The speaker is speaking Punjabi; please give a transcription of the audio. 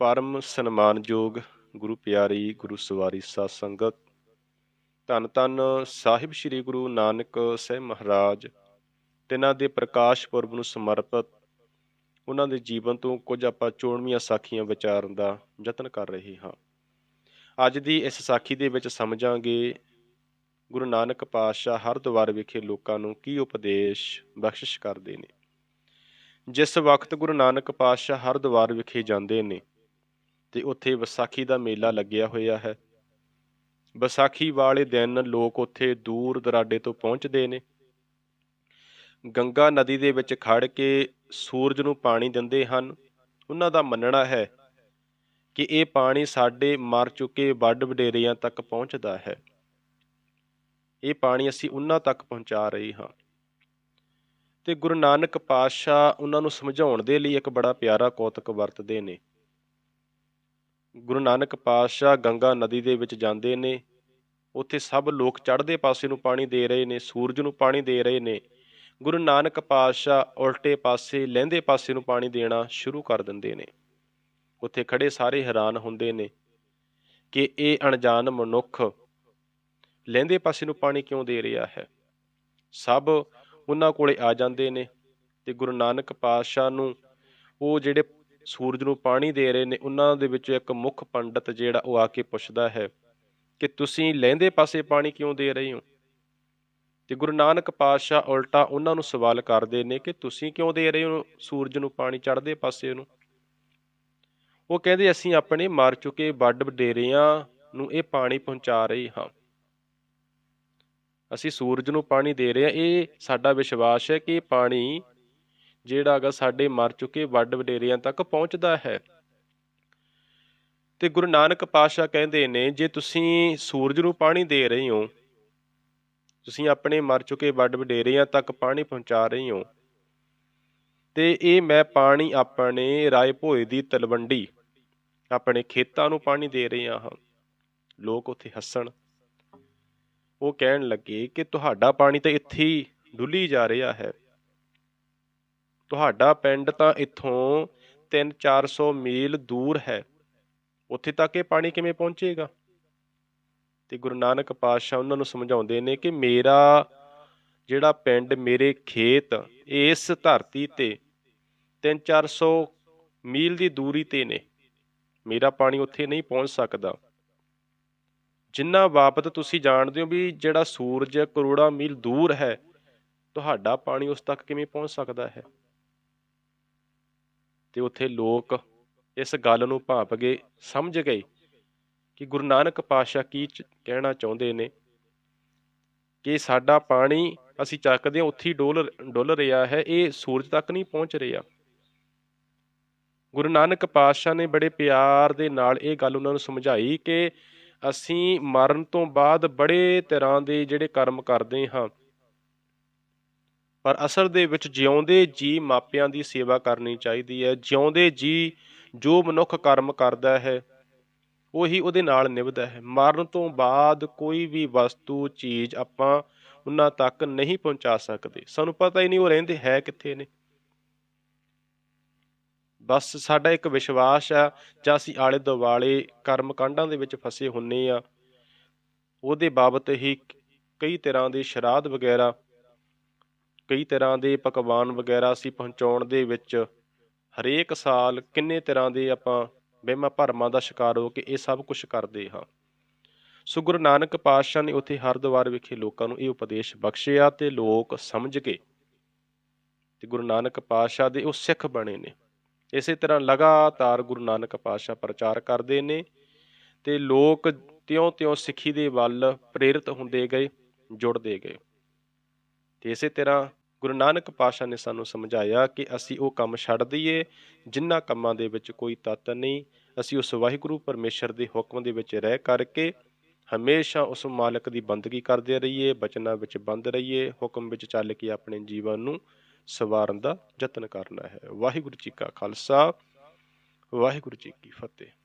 ਪਰਮ ਸਨਮਾਨਯੋਗ ਗੁਰੂ ਪਿਆਰੀ ਗੁਰੂ ਸਵਾਰੀ ਸਾਧ ਸੰਗਤ। ਧੰਨ ਧੰਨ ਸਾਹਿਬ ਸ੍ਰੀ ਗੁਰੂ ਨਾਨਕ ਸਾਹਿਬ ਮਹਾਰਾਜ, ਤਿਨਾਂ ਦੇ ਪ੍ਰਕਾਸ਼ ਪੁਰਬ ਨੂੰ ਸਮਰਪਿਤ ਉਹਨਾਂ ਦੇ ਜੀਵਨ ਤੋਂ ਕੁਝ ਆਪਾਂ ਚੋਣਵੀਆਂ ਸਾਖੀਆਂ ਵਿਚਾਰਨ ਦਾ ਯਤਨ ਕਰ ਰਹੇ ਹਾਂ। ਅੱਜ ਦੀ ਇਸ ਸਾਖੀ ਦੇ ਵਿੱਚ ਸਮਝਾਂਗੇ ਗੁਰੂ ਨਾਨਕ ਪਾਤਸ਼ਾਹ ਹਰਦੁਆਰ ਵਿਖੇ ਲੋਕਾਂ ਨੂੰ ਕੀ ਉਪਦੇਸ਼ ਬਖਸ਼ਿਸ਼ ਕਰਦੇ ਨੇ। ਜਿਸ ਵਕਤ ਗੁਰੂ ਨਾਨਕ ਪਾਤਸ਼ਾਹ ਹਰਦੁਆਰ ਵਿਖੇ ਜਾਂਦੇ ਨੇ ਤੇ ਉੱਥੇ ਵਿਸਾਖੀ ਦਾ ਮੇਲਾ ਲੱਗਿਆ ਹੋਇਆ ਹੈ। ਵਿਸਾਖੀ ਵਾਲੇ ਦਿਨ ਲੋਕ ਉੱਥੇ ਦੂਰ ਦਰਾਡੇ ਤੋਂ ਪਹੁੰਚਦੇ ਨੇ। ਗੰਗਾ ਨਦੀ ਦੇ ਵਿੱਚ ਖੜ ਕੇ ਸੂਰਜ ਨੂੰ ਪਾਣੀ ਦਿੰਦੇ ਹਨ। ਉਹਨਾਂ ਦਾ ਮੰਨਣਾ ਹੈ ਕਿ ਇਹ ਪਾਣੀ ਸਾਡੇ ਮਰ ਚੁੱਕੇ ਵੱਡ ਵਡੇਰਿਆਂ ਤੱਕ ਪਹੁੰਚਦਾ ਹੈ। ਇਹ ਪਾਣੀ ਅਸੀਂ ਉਹਨਾਂ ਤੱਕ ਪਹੁੰਚਾ ਰਹੇ ਹਾਂ। ਤੇ ਗੁਰੂ ਨਾਨਕ ਪਾਤਸ਼ਾਹ ਉਹਨਾਂ ਨੂੰ ਸਮਝਾਉਣ ਦੇ ਲਈ ਇੱਕ ਬੜਾ ਪਿਆਰਾ ਕੌਤਕ ਵਰਤਦੇ ਨੇ। ਗੁਰੂ ਨਾਨਕ ਪਾਤਸ਼ਾਹ ਗੰਗਾ ਨਦੀ ਦੇ ਵਿੱਚ ਜਾਂਦੇ ਨੇ। ਉੱਥੇ ਸਭ ਲੋਕ ਚੜ੍ਹਦੇ ਪਾਸੇ ਨੂੰ ਪਾਣੀ ਦੇ ਰਹੇ ਨੇ, ਸੂਰਜ ਨੂੰ ਪਾਣੀ ਦੇ ਰਹੇ ਨੇ। ਗੁਰੂ ਨਾਨਕ ਪਾਤਸ਼ਾਹ ਉਲਟੇ ਪਾਸੇ, ਲਹਿੰਦੇ ਪਾਸੇ ਨੂੰ ਪਾਣੀ ਦੇਣਾ ਸ਼ੁਰੂ ਕਰ ਦਿੰਦੇ ਨੇ। ਉੱਥੇ ਖੜੇ ਸਾਰੇ ਹੈਰਾਨ ਹੁੰਦੇ ਨੇ ਕਿ ਇਹ ਅਣਜਾਣ ਮਨੁੱਖ ਲਹਿੰਦੇ ਪਾਸੇ ਨੂੰ ਪਾਣੀ ਕਿਉਂ ਦੇ ਰਿਹਾ ਹੈ? ਸਭ ਉਹਨਾਂ ਕੋਲੇ ਆ ਜਾਂਦੇ ਨੇ ਤੇ ਗੁਰੂ ਨਾਨਕ ਪਾਤਸ਼ਾਹ ਨੂੰ ਉਹ ਜਿਹੜੇ ਸੂਰਜ ਨੂੰ ਪਾਣੀ ਦੇ ਰਹੇ ਨੇ, ਉਹਨਾਂ ਦੇ ਵਿੱਚੋਂ ਇੱਕ ਮੁੱਖ ਪੰਡਤ ਜਿਹੜਾ ਉਹ ਆ ਕੇ ਪੁੱਛਦਾ ਹੈ ਕਿ ਤੁਸੀਂ ਲਹਿੰਦੇ ਪਾਸੇ ਪਾਣੀ ਕਿਉਂ ਦੇ ਰਹੇ ਹੋ? ਤੇ ਗੁਰੂ ਨਾਨਕ ਪਾਤਸ਼ਾਹ ਉਲਟਾ ਉਹਨਾਂ ਨੂੰ ਸਵਾਲ ਕਰਦੇ ਨੇ ਕਿ ਤੁਸੀਂ ਕਿਉਂ ਦੇ ਰਹੇ ਹੋ ਸੂਰਜ ਨੂੰ ਪਾਣੀ ਚੜ੍ਹਦੇ ਪਾਸੇ ਨੂੰ? ਉਹ ਕਹਿੰਦੇ, ਅਸੀਂ ਆਪਣੇ ਮਰ ਚੁੱਕੇ ਵੱਡ ਵਡੇਰਿਆਂ ਨੂੰ ਇਹ ਪਾਣੀ ਪਹੁੰਚਾ ਰਹੇ ਹਾਂ। ਅਸੀਂ ਸੂਰਜ ਨੂੰ ਪਾਣੀ ਦੇ ਰਹੇ ਹਾਂ। ਇਹ ਸਾਡਾ ਵਿਸ਼ਵਾਸ ਹੈ ਕਿ ਪਾਣੀ ਜਿਹੜਾ ਹੈਗਾ ਸਾਡੇ ਮਰ ਚੁੱਕੇ ਵੱਡ ਵਡੇਰਿਆਂ ਤੱਕ ਪਹੁੰਚਦਾ ਹੈ। ਤੇ ਗੁਰੂ ਨਾਨਕ ਪਾਤਸ਼ਾਹ ਕਹਿੰਦੇ ਨੇ, ਜੇ ਤੁਸੀਂ ਸੂਰਜ ਨੂੰ ਪਾਣੀ ਦੇ ਰਹੇ ਹੋ, ਤੁਸੀਂ ਆਪਣੇ ਮਰ ਚੁੱਕੇ ਵੱਡ ਵਡੇਰਿਆਂ ਤੱਕ ਪਾਣੀ ਪਹੁੰਚਾ ਰਹੇ ਹੋ, ਤੇ ਇਹ ਮੈਂ ਪਾਣੀ ਆਪਣੇ ਰਾਏ ਭੋਏ ਦੀ ਤਲਵੰਡੀ, ਆਪਣੇ ਖੇਤਾਂ ਨੂੰ ਪਾਣੀ ਦੇ ਰਿਹਾ ਹਾਂ। ਲੋਕ ਉੱਥੇ ਹੱਸਣ। ਉਹ ਕਹਿਣ ਲੱਗੇ ਕਿ ਤੁਹਾਡਾ ਪਾਣੀ ਤਾਂ ਇੱਥੇ ਹੀ ਡੁੱਲੀ ਜਾ ਰਿਹਾ ਹੈ। ਤੁਹਾਡਾ ਪਿੰਡ ਤਾਂ ਇੱਥੋਂ 3-400 ਮੀਲ ਦੂਰ ਹੈ। ਉੱਥੇ ਤੱਕ ਇਹ ਪਾਣੀ ਕਿਵੇਂ ਪਹੁੰਚੇਗਾ? ਤੇ ਗੁਰੂ ਨਾਨਕ ਪਾਤਸ਼ਾਹ ਉਹਨਾਂ ਨੂੰ ਸਮਝਾਉਂਦੇ ਨੇ ਕਿ ਮੇਰਾ ਜਿਹੜਾ ਪਿੰਡ ਮੇਰੇ ਖੇਤ ਇਸ ਧਰਤੀ ਤੇ 3-400 ਮੀਲ ਦੀ ਦੂਰੀ ਤੇ ਨੇ। ਮੇਰਾ ਪਾਣੀ ਉੱਥੇ ਨਹੀਂ ਪਹੁੰਚ ਸਕਦਾ। ਜਿੰਨਾ ਬਾਬਤ ਤੁਸੀਂ ਜਾਣਦੇ ਹੋ ਵੀ ਜਿਹੜਾ ਸੂਰਜ ਕਰੋੜਾਂ ਮੀਲ ਦੂਰ ਹੈ, ਤੁਹਾਡਾ ਪਾਣੀ ਉਸ ਤੱਕ ਕਿਵੇਂ ਪਹੁੰਚ ਸਕਦਾ ਹੈ? ਤੇ ਉੱਥੇ ਲੋਕ ਇਸ ਗੱਲ ਨੂੰ ਭਾਪ ਗਏ ਸਮਝ ਗਏ ਕਿ ਗੁਰੂ ਨਾਨਕ ਪਾਤਸ਼ਾਹ ਕੀ ਕਹਿਣਾ ਚਾਹੁੰਦੇ ਨੇ ਕਿ ਸਾਡਾ ਪਾਣੀ ਅਸੀਂ ਚੱਕਦੇ ਹਾਂ, ਉੱਥੇ ਡੋਲ ਡੁੱਲ ਰਿਹਾ ਹੈ, ਇਹ ਸੂਰਜ ਤੱਕ ਨਹੀਂ ਪਹੁੰਚ ਰਿਹਾ। ਗੁਰੂ ਨਾਨਕ ਪਾਤਸ਼ਾਹ ਨੇ ਬੜੇ ਪਿਆਰ ਦੇ ਨਾਲ ਇਹ ਗੱਲ ਉਹਨਾਂ ਨੂੰ ਸਮਝਾਈ ਕਿ ਅਸੀਂ ਮਰਨ ਤੋਂ ਬਾਅਦ ਬੜੇ ਤਰ੍ਹਾਂ ਦੇ ਜਿਹੜੇ ਕਰਮ ਕਰਦੇ ਹਾਂ। ਪਰ ਅਸਲ ਦੇ ਵਿੱਚ ਜਿਉਂਦੇ ਜੀ ਮਾਪਿਆਂ ਦੀ ਸੇਵਾ ਕਰਨੀ ਚਾਹੀਦੀ ਹੈ। ਜਿਉਂਦੇ ਜੀ ਜੋ ਮਨੁੱਖ ਕਰਮ ਕਰਦਾ ਹੈ, ਉਹੀ ਉਹਦੇ ਨਾਲ ਨਿਭਦਾ ਹੈ। ਮਰਨ ਤੋਂ ਬਾਅਦ ਕੋਈ ਵੀ ਵਸਤੂ, ਚੀਜ਼ ਆਪਾਂ ਉਹਨਾਂ ਤੱਕ ਨਹੀਂ ਪਹੁੰਚਾ ਸਕਦੇ। ਸਾਨੂੰ ਪਤਾ ਹੀ ਨਹੀਂ ਉਹ ਰਹਿੰਦੇ ਹੈ ਕਿੱਥੇ ਨੇ। ਬਸ ਸਾਡਾ ਇੱਕ ਵਿਸ਼ਵਾਸ ਆ, ਜਾਂ ਅਸੀਂ ਆਲੇ ਦੁਆਲੇ ਕਰਮ ਕਾਂਡਾਂ ਦੇ ਵਿੱਚ ਫਸੇ ਹੁੰਨੇ ਆ, ਉਹਦੇ ਬਾਬਤ ਹੀ ਕਈ ਤਰ੍ਹਾਂ ਦੇ ਸ਼ਰਾਧ ਵਗੈਰਾ ਕਈ ਤਰ੍ਹਾਂ ਦੇ ਪਕਵਾਨ ਵਗੈਰਾ ਅਸੀਂ ਪਹੁੰਚਾਉਣ ਦੇ ਵਿੱਚ ਹਰੇਕ ਸਾਲ ਕਿੰਨੇ ਤਰ੍ਹਾਂ ਦੇ ਆਪਾਂ ਵਹਿਮਾਂ ਭਰਮਾਂ ਦਾ ਸ਼ਿਕਾਰ ਹੋ ਕੇ ਇਹ ਸਭ ਕੁਝ ਕਰਦੇ ਹਾਂ। ਸੋ ਗੁਰੂ ਨਾਨਕ ਪਾਤਸ਼ਾਹ ਨੇ ਉੱਥੇ ਹਰਦੁਆਰ ਵਿਖੇ ਲੋਕਾਂ ਨੂੰ ਇਹ ਉਪਦੇਸ਼ ਬਖਸ਼ਿਆ ਤੇ ਲੋਕ ਸਮਝ ਕੇ ਤੇ ਗੁਰੂ ਨਾਨਕ ਪਾਤਸ਼ਾਹ ਦੇ ਉਹ ਸਿੱਖ ਬਣੇ ਨੇ। ਇਸੇ ਤਰ੍ਹਾਂ ਲਗਾਤਾਰ ਗੁਰੂ ਨਾਨਕ ਪਾਤਸ਼ਾਹ ਪ੍ਰਚਾਰ ਕਰਦੇ ਨੇ ਤੇ ਲੋਕ ਤਿਉਂ-ਤਿਉਂ ਸਿੱਖੀ ਦੇ ਵੱਲ ਪ੍ਰੇਰਿਤ ਹੁੰਦੇ ਗਏ, ਜੁੜਦੇ ਗਏ। ਤੇ ਇਸੇ ਤਰ੍ਹਾਂ ਗੁਰੂ ਨਾਨਕ ਪਾਤਸ਼ਾਹ ਨੇ ਸਾਨੂੰ ਸਮਝਾਇਆ ਕਿ ਅਸੀਂ ਉਹ ਕੰਮ ਛੱਡ ਦਈਏ ਜਿਨ੍ਹਾਂ ਕੰਮਾਂ ਦੇ ਵਿੱਚ ਕੋਈ ਤੱਤ ਨਹੀਂ। ਅਸੀਂ ਉਸ ਵਾਹਿਗੁਰੂ ਪਰਮੇਸ਼ਰ ਦੇ ਹੁਕਮ ਦੇ ਵਿੱਚ ਰਹਿ ਕਰਕੇ ਹਮੇਸ਼ਾ ਉਸ ਮਾਲਕ ਦੀ ਬੰਦਗੀ ਕਰਦੇ ਰਹੀਏ, ਬਚਨਾਂ ਵਿੱਚ ਬੰਦ ਰਹੀਏ, ਹੁਕਮ ਵਿੱਚ ਚੱਲ ਕੇ ਆਪਣੇ ਜੀਵਨ ਨੂੰ ਸਵਾਰਨ ਦਾ ਯਤਨ ਕਰਨਾ ਹੈ। ਵਾਹਿਗੁਰੂ ਜੀ ਕਾ ਖਾਲਸਾ, ਵਾਹਿਗੁਰੂ ਜੀ ਕੀ ਫਤਿਹ।